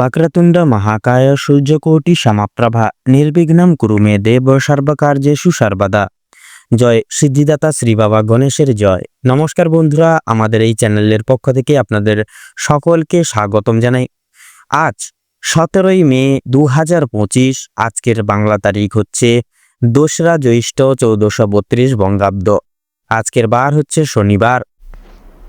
వక్రతుండ మహాకాయ সূর্যকোটি শ্যামাপ্রভা নির্বিঘ্নম কুরু মে দেব সর্বকার্যেষু সর্বদা জয় সিদ্ধিদাতা শ্রী বাবা গণেশের জয় নমস্কার বন্ধুরা আমাদের এই চ্যানেলের পক্ষ থেকে আপনাদের সকলকে স্বাগতম জানাই আজ সতেরোই মে দু হাজার পঁচিশ আজকের বাংলা তারিখ হচ্ছে দোসরা জ্যৈষ্ঠ চৌদ্দশো বত্রিশ বঙ্গাব্দ আজকের বার হচ্ছে শনিবার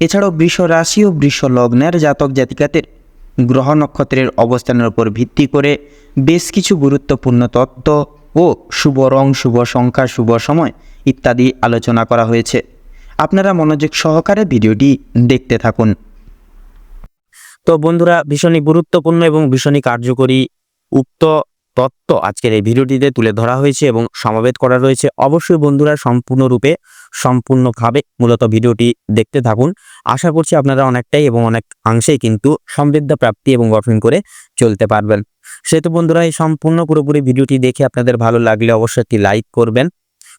এছাড়াও বৃষ রাশি ও বৃষ লগ্নের জাতক জাতিকাদের গ্রহ নক্ষত্রের অবস্থানের উপর ভিত্তি করে বেশ কিছু গুরুত্বপূর্ণ তত্ত্ব ও শুভ রং, শুভ সংখ্যা, শুভ সময় ইত্যাদি আলোচনা করা হয়েছে। আপনারা মনোযোগ সহকারে ভিডিওটি দেখতে থাকুন। তো বন্ধুরা, ভীষণই গুরুত্বপূর্ণ এবং ভীষণই কার্যকরী উক্ত তত্ত্ব আজকের এই ভিডিওটিতে তুলে ধরা হয়েছে এবং সমাবেত করা রয়েছে। অবশ্যই বন্ধুরা সম্পূর্ণরূপে সম্পূর্ণভাবে মূলত ভিডিওটি দেখতে থাকুন। আশা করছি আপনারা অনেকটাই এবং অনেক অংশেই কিন্তু সমৃদ্ধ প্রাপ্তি এবং গঠন করে চলতে পারবেন। সেহেতু বন্ধুরা, এই সম্পূর্ণ পুরোপুরি ভিডিওটি দেখে আপনাদের ভালো লাগলে অবশ্যই একটি লাইক করবেন।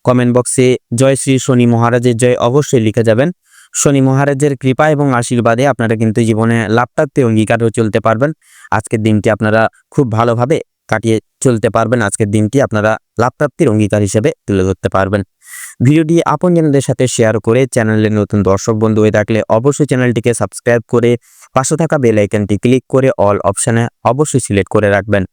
কমেন্ট বক্সে জয় শ্রী শনি মহারাজের জয় অবশ্যই লিখে যাবেন। শনি মহারাজের কৃপা এবং আশীর্বাদে আপনারা কিন্তু জীবনে লাভপ্রাপ্তি অঙ্গীকারও চলতে পারবেন। আজকের দিনটি আপনারা খুব ভালোভাবে কাটিয়ে চলতে পারবেন। আজকের দিনটি আপনারা লাভপ্রাপ্তির অঙ্গীকার হিসেবে তুলে ধরতে পারবেন। ভিডিওটি আপন আপনজনদের সাথে শেয়ার করে চ্যানেলের নতুন দর্শক বন্ধু হয়ে থাকলে অবশ্যই চ্যানেলটিকে সাবস্ক্রাইব করে পাশে থাকা বেল আইকনটি ক্লিক করে অল অপশানে অবশ্যই সিলেক্ট করে রাখবেন।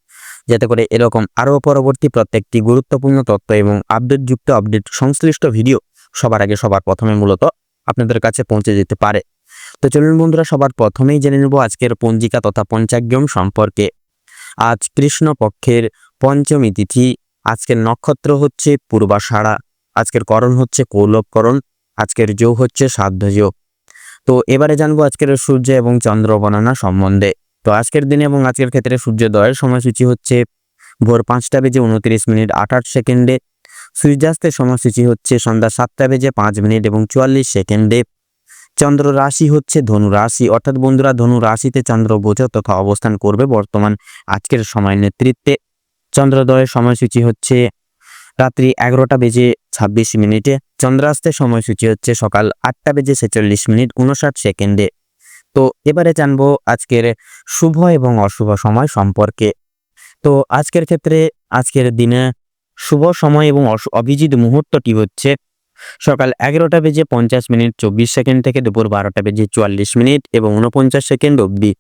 যাতে করে এরকম আরও পরবর্তী প্রত্যেকটি গুরুত্বপূর্ণ তথ্য এবং আপডেটযুক্ত আপডেট সংশ্লিষ্ট ভিডিও সবার আগে সবার প্রথমে মূলত আপনাদের কাছে পৌঁছে যেতে পারে। তো চলুন বন্ধুরা, সবার প্রথমেই জেনে নেব আজকের পঞ্জিকা তথা পঞ্চাগ্যম সম্পর্কে। আজ কৃষ্ণ পক্ষের পঞ্চমী তিথি। আজকের নক্ষত্র হচ্ছে পূর্বাষাঢ়া। আজকের করণ হচ্ছে কৌলভকরণ আজকের যোগ হচ্ছে সাধ্য যোগ তো এবারে জানব আজকের সূর্য এবং চন্দ্র গণনা সম্বন্ধে। তো আজকের দিনে এবং আজকের ক্ষেত্রে সূর্যোদয়ের সময়সূচি হচ্ছে ভোর পাঁচটা বেজে উনত্রিশ মিনিট আঠাশ সেকেন্ডে। সূর্যাস্তের সময়সূচি হচ্ছে সন্ধ্যা সাতটা বেজে পাঁচ মিনিট এবং চুয়াল্লিশ সেকেন্ডে। চন্দ্র রাশি হচ্ছে ধনু রাশি। অর্থাৎ বন্ধুরা, ধনু রাশিতে চন্দ্র বোঝা তথা অবস্থান করবে বর্তমান আজকের সময় নেতৃত্বে। চন্দ্রোদয়ের সময়সূচি হচ্ছে রাত্রি এগারোটা বেজে ছাব্বিশ মিনিটে। চন্দ্রাস্তের সময়সূচি হচ্ছে সকাল আটটা বেজে ছেচল্লিশ মিনিট উনষাট সেকেন্ডে। তো এবারে জানব আজকের শুভ এবং অশুভ সময় সম্পর্কে। তো আজকের ক্ষেত্রে আজকের দিনে শুভ সময় এবং অভিজিৎ মুহূর্তটি হচ্ছে সকাল এগারোটা বেজে পঞ্চাশ মিনিট, চব্বিশ সেকেন্ড থেকে দুপুর বারোটা বেজে চুয়াল্লিশ মিনিট এবং উনপঞ্চাশ সেকেন্ড অবধি।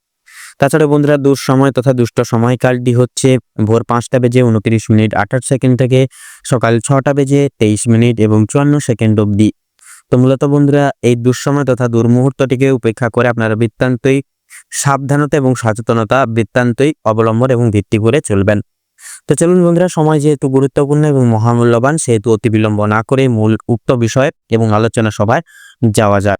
তাছাড়া বন্ধুরা দুঃসময় তথা দুষ্ট সময়কালটি হচ্ছে ভোর পাঁচটা বেজে উনত্রিশ মিনিট, আঠাশ সেকেন্ড থেকে সকাল ছটা বেজে তেইশ মিনিট এবং চুয়ান্ন সেকেন্ড অবধি। তো মূলত বন্ধুরা, এই দুঃসময় তথা দুর্মুহূর্তটিকে উপেক্ষা করে আপনারা বৃত্তান্তই সাবধানতা এবং সচেতনতা বৃত্তান্তই অবলম্বন এবং ভিত্তি করে চলবেন। তো চলুন বন্ধুরা, সময় যেহেতু গুরুত্বপূর্ণ এবং মহামূল্যবান, সেহেতু অতি বিলম্ব না করে মূল উক্ত বিষয় এবং আলোচনা সভায় যাওয়া যাক।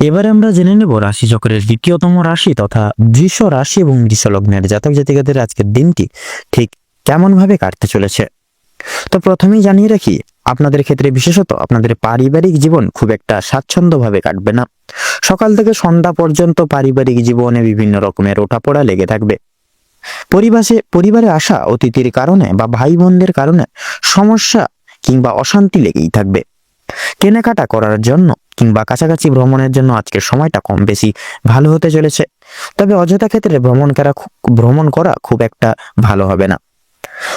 এবারে আমরা জেনে নেব রাশিচক্রের দ্বিতীয়তম রাশি তথা বৃষ রাশি এবং বৃষ লগ্নের জাতক জাতিকাদের আজকের দিনটি ঠিক কেমন ভাবে কাটতে চলেছে। তো প্রথমেই জানিয়ে রাখি, আপনাদের ক্ষেত্রে বিশেষত আপনাদের পারিবারিক জীবন খুব একটা স্বাচ্ছন্দ্যভাবে কাটবে না। সকাল থেকে সন্ধ্যা পর্যন্ত পারিবারিক জীবনে বিভিন্ন রকমের ওঠাপড়া লেগে থাকবে। পরিবারে পরিবারে আসা অতিথির কারণে বা ভাই বোনদের কারণে সমস্যা কিংবা অশান্তি লেগেই থাকবে। কেনাকাটা করার জন্য কিংবা কাছাকাছি ভ্রমণের জন্য আজকের সময়টা কম বেশি ভালো হতে চলেছে। তবে অযথা ক্ষেত্রে ভ্রমণ করা ভ্রমণ করা খুব একটা ভালো হবে না।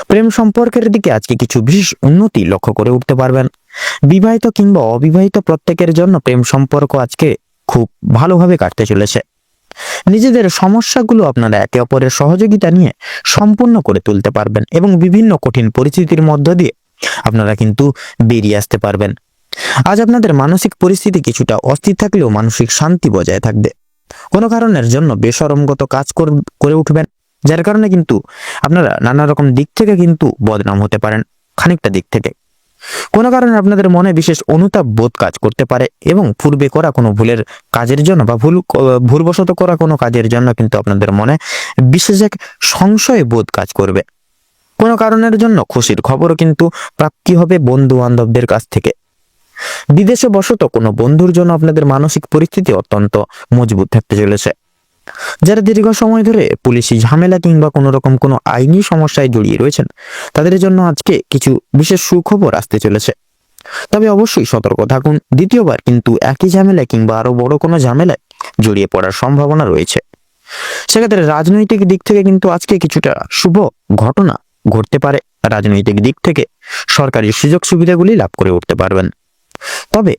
প্রেম সম্পর্কের দিকে আজকে কিছু বিশেষ উন্নতি লক্ষ্য করে উঠতে পারবেন। বিবাহিত কিংবা অবিবাহিত প্রত্যেকের জন্য প্রেম সম্পর্ক আজকে খুব ভালোভাবে কাটতে চলেছে। নিজেদের সমস্যাগুলো আপনারা একে অপরের সহযোগিতা নিয়ে সম্পূর্ণ করে তুলতে পারবেন এবং বিভিন্ন কঠিন পরিস্থিতির মধ্য দিয়ে আপনারা কিন্তু বেরিয়ে আসতে পারবেন। আজ আপনাদের মানসিক পরিস্থিতি কিছুটা অস্থির থাকলেও মানসিক শান্তি বজায় থাকবে। কোনো কারণের জন্য বেসরমগত কাজ কর- উঠবেন, যার কারণে কিন্তু আপনারা নানা রকম দিক থেকে কিন্তু বদনাম হতে পারেন, খানিকটা দিক থেকে। কোনো কারণে আপনাদের মনে বিশেষ অনুতাপ বোধ কাজ করতে পারে এবং পূর্বে করা কোনো ভুলের কাজের জন্য বা ভুল ভুলবশত করা কোনো কাজের জন্য কিন্তু আপনাদের মনে বিশেষ এক সংশয় বোধ কাজ করবে। কোনো কারণের জন্য খুশির খবরও কিন্তু প্রাপ্তি হবে বন্ধু বান্ধবদের কাছ থেকে। বিদেশে বসত কোনো বন্ধুর জন্য আপনাদের মানসিক পরিস্থিতি অত্যন্ত মজবুত থাকতে চলেছে। যারা দীর্ঘ সময় ধরে পুলিশি ঝামেলা কিংবা কোনো রকম কোনো আইনি সমস্যায় জড়িয়ে রয়েছেন, তাদের জন্য আজকে কিছু বিশেষ সুখবর আসতে চলেছে। তবে অবশ্যই সতর্ক থাকুন, দ্বিতীয়বার কিন্তু একই ঝামেলা কিংবা আরও বড় কোনো ঝামেলায় জড়িয়ে পড়ার সম্ভাবনা রয়েছে। সেক্ষেত্রে রাজনৈতিক দিক থেকে কিন্তু আজকে কিছুটা শুভ ঘটনা ঘটতে পারে। রাজনৈতিক দিক থেকে সরকারি সুযোগ সুবিধাগুলি লাভ করে উঠতে পারবেন। তবে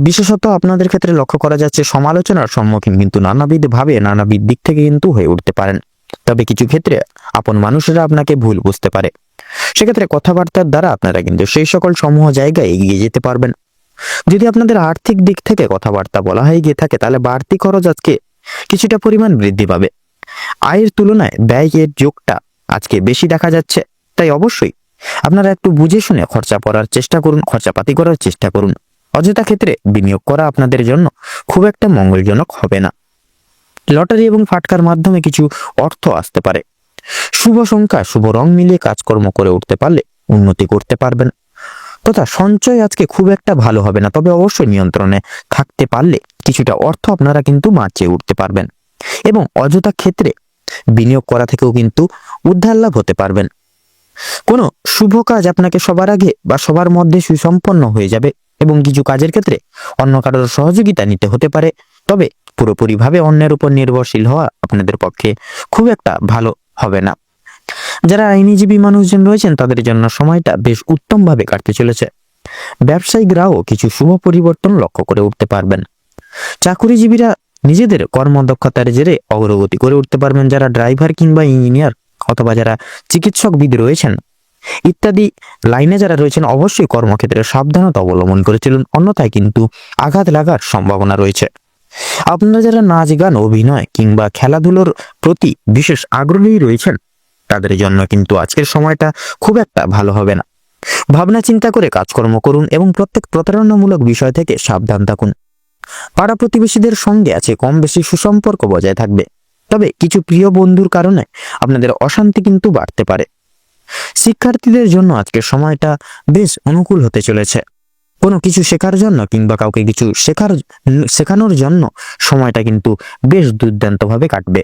বিশেষত আপনাদের ক্ষেত্রে লক্ষ্য করা যাচ্ছে, সমালোচনার সম্মুখীন কিন্তু নানাবিধ ভাবে নানাবিধ দিক থেকে কিন্তু হয়ে উঠতে পারেন। তবে কিছু ক্ষেত্রে আপন মানুষেরা আপনাকে ভুল বুঝতে পারে। সেক্ষেত্রে কথাবার্তার দ্বারা আপনারা কিন্তু সেই সকল সমূহ জায়গায় এগিয়ে যেতে পারবেন। যদি আপনাদের আর্থিক দিক থেকে কথাবার্তা বলা হয়ে গিয়ে থাকে, তাহলে বাড়তি খরচ আজকে কিছুটা পরিমাণ বৃদ্ধি পাবে। আয়ের তুলনায় ব্যয়ের যোগটা আজকে বেশি দেখা যাচ্ছে। তাই অবশ্যই আপনারা একটু বুঝে শুনে খরচা করার চেষ্টা করুন, খরচাপাতি করার চেষ্টা করুন। অযথা ক্ষেত্রে বিনিয়োগ করা আপনাদের জন্য খুব একটা মঙ্গলজনক হবে না। লটারি এবং ফাটকার মাধ্যমে কিছু অর্থ আসতে পারে। শুভ সংখ্যা, শুভ রং মিলিয়ে কাজকর্ম করে উঠতে পারলে উন্নতি করতে পারবেন। তথা সঞ্চয় আজকে খুব একটা ভালো হবে না, তবে অবশ্যই নিয়ন্ত্রণে থাকতে পারলে কিছুটা অর্থ আপনারা কিন্তু বাঁচিয়ে উঠতে পারবেন এবং অযথা ক্ষেত্রে বিনিয়োগ করা থেকেও কিন্তু উদ্ধার লাভ হতে পারবেন। কোনো শুভ কাজ আপনাকে সবার আগে বা সবার মধ্যে সুসম্পন্ন হয়ে যাবে। এবং কিছু কাজের ক্ষেত্রে অন্য কারোর সহযোগিতা নিতে হতে পারে। তবে পুরোপুরিভাবে অন্যের উপর নির্ভরশীল হওয়া আপনাদের পক্ষে খুব একটা ভালো হবে না। যারা আইনজীবী মানুষজন রয়েছেন, তাদের জন্য সময়টা বেশ উত্তমভাবে কাটতে চলেছে। ব্যবসায়িকরাও কিছু শুভ পরিবর্তন লক্ষ্য করে উঠতে পারবেন। চাকুরিজীবীরা নিজেদের কর্মদক্ষতার জেরে অগ্রগতি করে উঠতে পারবেন। যারা ড্রাইভার কিংবা ইঞ্জিনিয়ার অথবা যারা চিকিৎসকবিদ রয়েছেন ইত্যাদি লাইনে যারা রয়েছেন, অবশ্যই কর্মক্ষেত্রে সাবধানতা অবলম্বন করে চলুন। অন্যথায় কিন্তু আঘাত লাগার সম্ভাবনা রয়েছে। আপনারা যারা নাচ, গান, অভিনয় কিংবা খেলাধুলোর প্রতি বিশেষ আগ্রহী রয়েছেন, তাদের জন্য কিন্তু আজকের সময়টা খুব একটা ভালো হবে না। ভাবনা, চিন্তা করে কাজকর্ম করুন এবং প্রত্যেক প্রতারণামূলক বিষয় থেকে সাবধান থাকুন। পাড়া প্রতিবেশীদের সঙ্গে আছে কম বেশি সুসম্পর্ক বজায় থাকবে। তবে কিছু প্রিয় বন্ধুর কারণে আপনাদের অশান্তি কিন্তু বাড়তে পারে। শিক্ষার্থীদের জন্য আজকের সময়টা বেশ অনুকূল হতে চলেছে। কোনো কিছু শেখার জন্য কিংবা কাউকে কিছু শেখার, শেখানোর জন্য সময়টা কিন্তু বেশ দুর্দান্তভাবে কাটবে।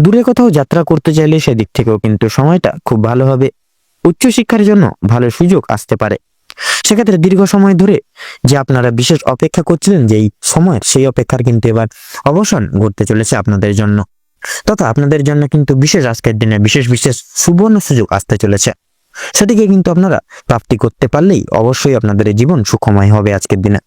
দূরে কোথাও যাত্রা করতে চাইলে সেদিক থেকেও কিন্তু সময়টা খুব ভালো হবে। উচ্চশিক্ষার জন্য ভালো সুযোগ আসতে পারে। সেক্ষেত্রে দীর্ঘ সময় ধরে যে আপনারা বিশেষ অপেক্ষা করছিলেন যে এই সময়ের সেই অপেক্ষার কিন্তু এবার অবসান ঘটতে চলেছে আপনাদের জন্য। তথা আপনাদের জন্য কিন্তু বিশেষ আজকের দিনে বিশেষ বিশেষ সুবর্ণ সুযোগ আসতে চলেছে। সেটিকে কিন্তু আপনারা প্রাপ্তি করতে পারলেই অবশ্যই আপনাদের জীবন সুখময় হবে আজকের দিনে।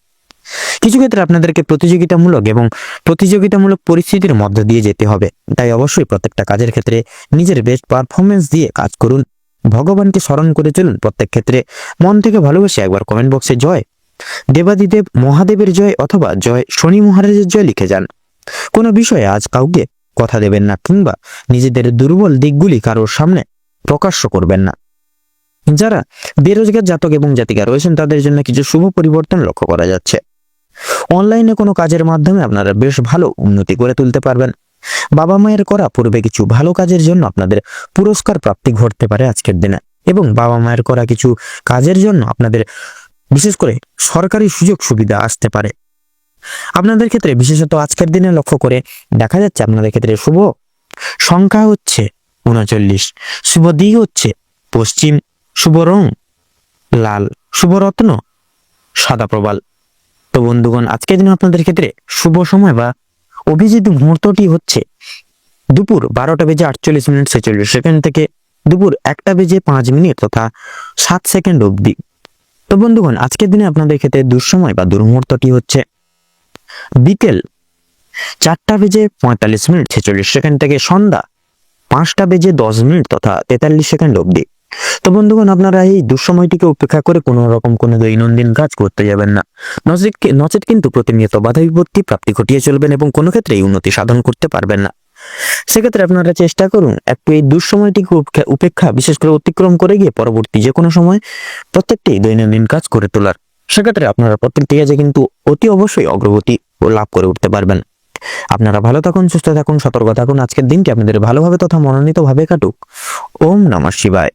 কিছু ক্ষেত্রে আপনাদেরকে প্রতিযোগিতামূলক এবং প্রতিযোগিতামূলক পরিস্থিতির মধ্য দিয়ে যেতে হবে। তাই অবশ্যই প্রত্যেকটা কাজের ক্ষেত্রে নিজের বেস্ট পারফরমেন্স দিয়ে কাজ করুন। ভগবানকে স্মরণ করে চলুন প্রত্যেক ক্ষেত্রে। মন থেকে ভালোবেসে একবার কমেন্ট বক্সে জয়। দেবাদিদেব মহাদেবের জয় অথবা জয় শনি মহারাজের জয় লিখে যান। কোনো বিষয়ে আজ কাউকে কথা দেবেন না কিংবা নিজেদের দুর্বল দিকগুলি কারোর সামনে প্রকাশ্য করবেন না। যারা বেরোজগার জাতক এবং জাতিকা রয়েছেন, তাদের জন্য কিছু শুভ পরিবর্তন লক্ষ্য করা যাচ্ছে। অনলাইনে কোনো কাজের মাধ্যমে আপনারা বেশ ভালো উন্নতি করে তুলতে পারবেন। বাবা মায়ের করা পূর্বে কিছু ভালো কাজের জন্য আপনাদের পুরস্কার প্রাপ্তি ঘটতে পারে আজকের দিনে এবং বাবা মায়ের করা কিছু কাজের জন্য আপনাদের বিশেষ করে সরকারি সুযোগ সুবিধা আসতে পারে। আপনাদের ক্ষেত্রে, বিশেষত আজকের দিনে লক্ষ্য করে দেখা যাচ্ছে আপনাদের ক্ষেত্রে শুভ সংখ্যা হচ্ছে উনচল্লিশ, শুভ দিক হচ্ছে পশ্চিম, শুভ রং লাল, শুভ রত্ন সাদা প্রবাল। তো বন্ধুগণ, আজকের দিনে আপনাদের ক্ষেত্রে শুভ সময় বা অভিজিৎ মুহূর্তটি হচ্ছে দুপুর বারোটা বেজে আটচল্লিশ মিনিট ছেচল্লিশ সেকেন্ড থেকে দুপুর একটা বেজে পাঁচ মিনিট তথা সাত সেকেন্ড অবধি। তো বন্ধুগণ, আজকের দিনে আপনাদের ক্ষেত্রে দুঃসময় বা দুর্মুহূর্তটি হচ্ছে বিকেল চারটা বেজে পঁয়তাল্লিশ মিনিট, ছেচল্লিশ সেকেন্ড থেকে সন্ধ্যা পাঁচটা বেজে দশ মিনিট তথা তেতাল্লিশ সেকেন্ড অবধি। তো বন্ধুগণ, আপনারা এই দুঃসময়টিকে উপেক্ষা করে কোনো রকম কোনো দৈনন্দিন কাজ করতে যাবেন না। নচেত নচেত কিন্তু প্রতিনিয়ত বাধা বিপত্তি প্রাপ্তি ঘটিয়ে চলবেন এবং কোনো ক্ষেত্রেই উন্নতি সাধন করতে পারবেন না। সেক্ষেত্রে আপনারা চেষ্টা করুন একটু এই দুঃসময়টিকে উপেক্ষা- উপেক্ষা বিশেষ করে অতিক্রম করে গিয়ে পরবর্তী যে কোনো সময় প্রত্যেকটি দৈনন্দিন কাজ করে তোলার। সেক্ষেত্রে আপনারা প্রত্যেক যে কিন্তু অতি অবশ্যই অগ্রগতি ও লাভ করে উঠতে পারবেন। আপনারা ভালো থাকুন, সুস্থ থাকুন, সতর্ক থাকুন। আজকের দিনটি আপনাদের ভালোভাবে তথা মনোনীতভাবে কাটুক। ওম নমঃ শিবায়।